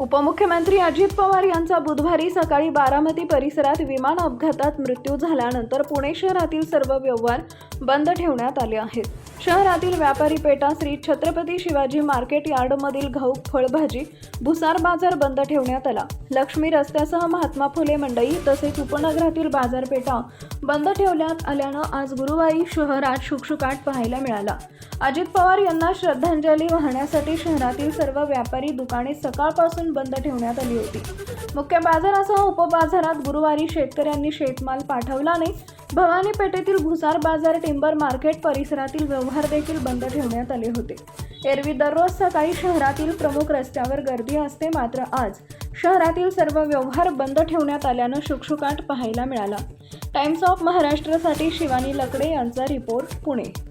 उपमुख्यमंत्री अजित पवार यांचा बुधवारी सकाळी बारामती परिसरात विमान अपघातात मृत्यू झाल्यानंतर पुणे शहरातील सर्व व्यवहार बंद ठेवण्यात आले आहेत. शहरातील व्यापारी पेठा श्री छत्रपती शिवाजी मार्केट यार्डमधील घाऊक फळभाजी भुसार बाजार बंद ठेवण्यात आला. लक्ष्मी रस्त्यासह महात्मा फुले मंडई तसेच उपनगरातील बाजारपेठा बंद ठेवण्यात आल्यानं आज गुरुवारी शहरात शुकशुकाट पाहायला मिळाला. अजित पवार यांना श्रद्धांजली वाहण्यासाठी शहरातील सर्व व्यापारी दुकाने सकाळपासून बंद ठेवण्यात आली होती. मुख्य बाजारासह उपबाजारात गुरुवारी शेतकऱ्यांनी शेतमाल पाठवला नाही भवानी पेठेतील भुसार बाजार टिंबर मार्केट परिसरातील व्यवहार देखील बंद ठेवण्यात आले होते. एरवी दररोज सकाळी शहरातील प्रमुख रस्त्यावर गर्दी असते. मात्र आज शहरातील सर्व व्यवहार बंद ठेवण्यात आल्यानं शुकशुकाट पाहायला मिळाला. टाइम्स ऑफ महाराष्ट्रासाठी शिवानी लकडे यांचा रिपोर्ट पुणे.